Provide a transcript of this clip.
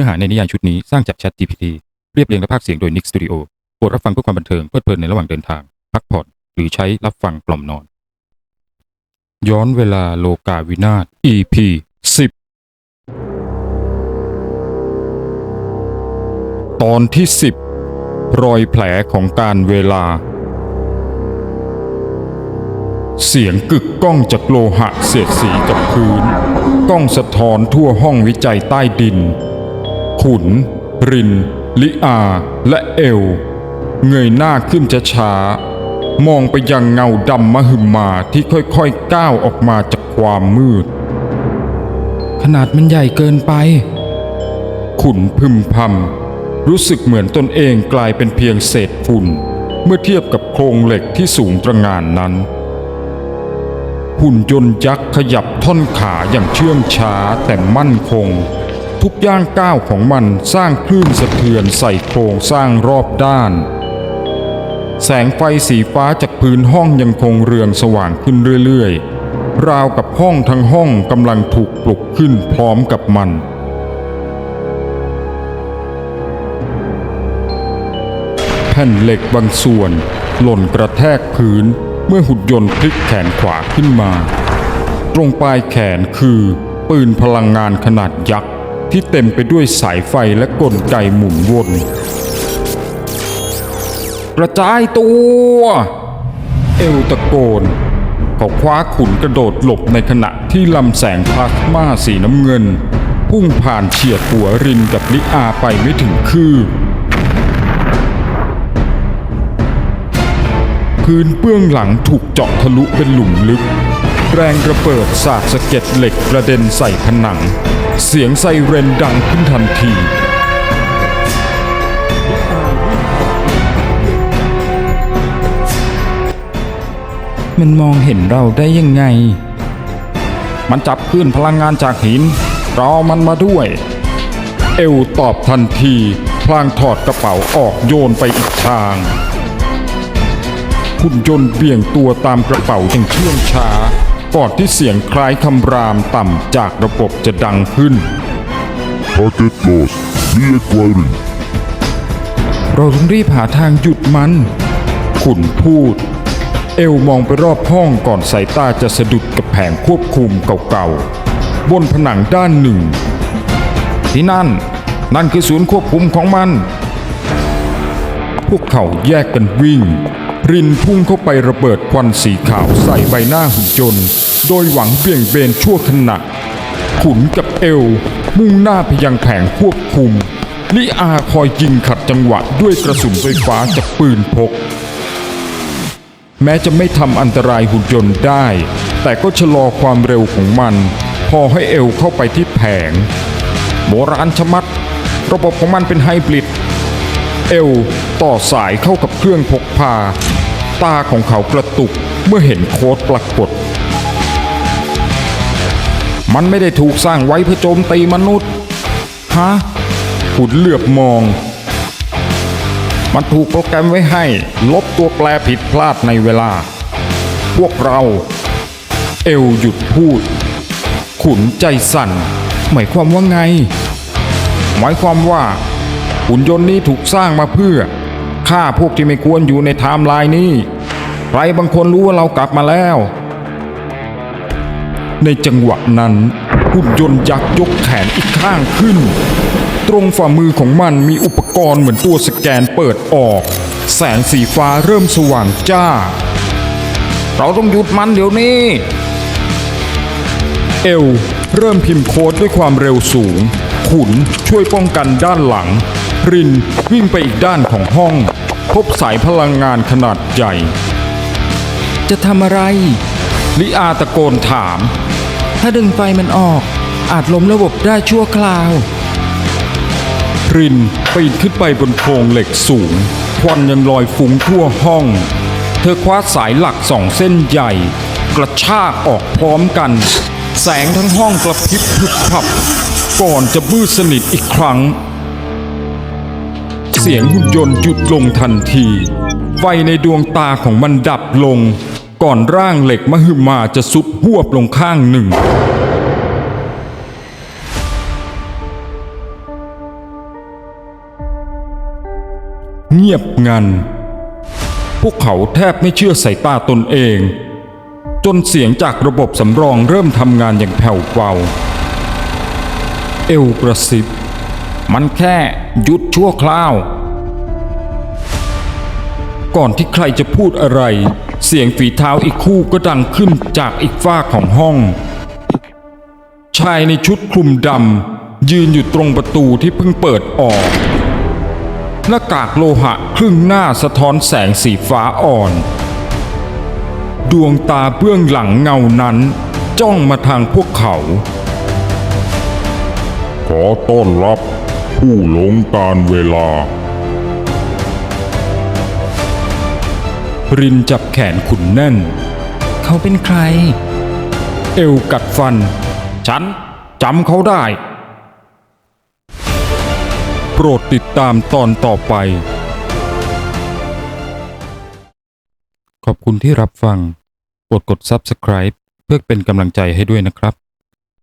นื้อหาในนิยายชุดนี้สร้างจาก Chat GPT เรียบเรียงและพากย์เสียงโดย Nick Studio โปรดรับฟังเพื่อความบันเทิงเพลิดเพลินในระหว่างเดินทาง พักผ่อน หรือใช้รับฟังกล่อมนอน ย้อนเวลาโลกาวินาศ EP 10 ตอนที่ 10 รอยแผลของการเวลา เสียงกึกก้องจากโลหะเสียดสีกับพื้น ก้องสะท้อนทั่วห้องวิจัยใต้ดิน ขุน ริน ลิอา และเอล เงยหน้าขึ้นช้าๆมองไปยังเงาดำมหึมาที่ค่อยๆก้าวออกมาจากความมืด ขนาดมันใหญ่เกินไป ขุนพึมพำรู้สึกเหมือนตนเองกลายเป็นเพียงเศษฝุ่น เมื่อเทียบกับโครงเหล็กที่สูงตระหงานนั้นหุ่นยนต์ยักษ์ขยับท่อนขาอย่างเชื่องช้าแต่มั่นคง ทุกย่างก้าวของมันสร้างคลื่นสะเทือนใส่โครงสร้างรอบด้าน แสงไฟสีฟ้าจากพื้นห้องยังคงเรืองสว่างขึ้นเรื่อยๆ ราวกับห้องทั้งห้องกำลังถูกปลุกขึ้นพร้อมกับมันแผ่นเหล็กบางส่วน หล่นกระแทกพื้นเมื่อหุ่นยนต์พลิกแขนขวาขึ้นมา ตรงปลายแขนคือปืนพลังงานขนาดยักษ์ ที่เต็มไปด้วยสายไฟและกลไกหมุนวนกระจายตัว เอลตะโกนเขาคว้าขุนกระโดดหลบในขณะที่ลำแสงพลาสมาสีน้ำเงิน พุ่งผ่านเฉียดหัวรินกับลิอาไปไม่ถึงคืบพื้นเบื้องหลังถูกเจาะทะลุเป็นหลุมลึก แรงระเบิดสาดสะเก็ดเหล็กกระเด็นใส่ผนัง เสียงไซเรนดังขึ้นทันที มันมองเห็นเราได้ยังไง มันจับคลื่นพลังงานจากหินรอมันมาด้วย เอลตอบทันทีพลางถอดกระเป๋าออกโยนไปอีกทางหุ่นยนต์เบี่ยงตัวตามกระเป๋าอย่างเชื่องช้า ก่อนที่เสียงคล้ายคำรามต่ำจากระบบจะดังขึ้น Target lost. Reacquiring. เราต้องรีบหาทางหยุดมัน ขุนพูด เอลมองไปรอบห้องก่อนสายตาจะสะดุดกับแผงควบคุมเก่าๆ บนผนังด้านหนึ่ง ที่นั่น นั่นคือศูนย์ควบคุมของมัน พวกเขาแยกกันวิ่ง รินพุ่งเข้าไประเบิดควันสีขาวใส่ใบหน้าหุ่นยนต์ โดยหวังเบี่ยงเบนชั่วขณะขุนกับเอล มุ่งหน้าไปยังแผงควบคุมลิอาคอยยิงขัดจังหวะด้วยกระสุนไฟฟ้าจากปืนพก แม้จะไม่ทำอันตรายหุ่นยนต์ได้ แต่ก็ชะลอความเร็วของมัน พอให้เอลเข้าไปที่แผงโบราณชะมัด ระบบของมันเป็นไฮบริด เอลต่อสายเข้ากับเครื่องพกพา ตาของเขากระตุกเมื่อเห็นโค้ดปรากฏ มันไม่ได้ถูกสร้างไว้เพื่อโจมตีมนุษย์ ฮะขุนเหลือบมอง มันถูกโปรแกรมไว้ให้ ลบตัวแปรผิดพลาดในเวลา พวกเรา เอลหยุดพูด ขุนใจสั่น หมายความว่าไง หมายความว่าหุ่นยนต์นี้ถูกสร้างมาเพื่อ ฆ่าพวกที่ไม่ควรอยู่ในไทม์ไลน์นี้ ใครบางคนรู้ว่าเรากลับมาแล้ว ในจังหวะนั้นหุ่นยนต์ยักษ์ยกแขนอีกข้างขึ้น ตรงฝ่ามือของมันมีอุปกรณ์เหมือนตัวสแกนเปิดออก แสงสีฟ้าเริ่มสว่างจ้า เราต้องหยุดมันเดี๋ยวนี้ เอลเริ่มพิมพ์โค้ดด้วยความเร็วสูง ขุนช่วยป้องกันด้านหลัง รินวิ่งไปอีกด้านของห้อง พบสายพลังงานขนาดใหญ่ จะทำอะไร ลิอาตะโกนถาม ถ้าดึงไฟมันออก อาจล้มระบบได้ชั่วคราว รินปีนขึ้นไปบนโครงเหล็กสูง ควันยังลอยฟุ้งทั่วห้อง เธอคว้าสายหลักสองเส้นใหญ่ กระชากออกพร้อมกัน แสงทั้งห้องกระพริบพึบพับ ก่อนจะมืดสนิทอีกครั้ง เสียงหุ่นยนต์หยุดลงทันที ไฟในดวงตาของมันดับลง ก่อนร่างเหล็กมหึมาจะสุดพวบลงข้างหนึ่ง เงียบงัน พวกเขาแทบไม่เชื่อสายตาตนเอง จนเสียงจากระบบสำรองเริ่มทำงานอย่างแผ่วเบาเอลกระสิบ มันแค่หยุดชั่วคราว ก่อนที่ใครจะพูดอะไร เสียงฝีเท้าอีกคู่ก็ดังขึ้นจากอีกฝ้าของห้อง ชายในชุดคลุมดำยืนอยู่ตรงประตูที่เพิ่งเปิดออกหน้ากากโลหะครึ่งหน้าสะท้อนแสงสีฟ้าอ่อน ดวงตาเบื้องหลังเงานั้น จ้องมาทางพวกเขา ขอต้อนรับ ผู้หลงการเวลา รินจับแขนขุนแน่น เขาเป็นใคร เอวกัดฟัน ฉันจำเขาได้ โปรดติดตามตอนต่อไป ขอบคุณที่รับฟัง กดกด Subscribe เพื่อเป็นกำลังใจให้ด้วยนะครับ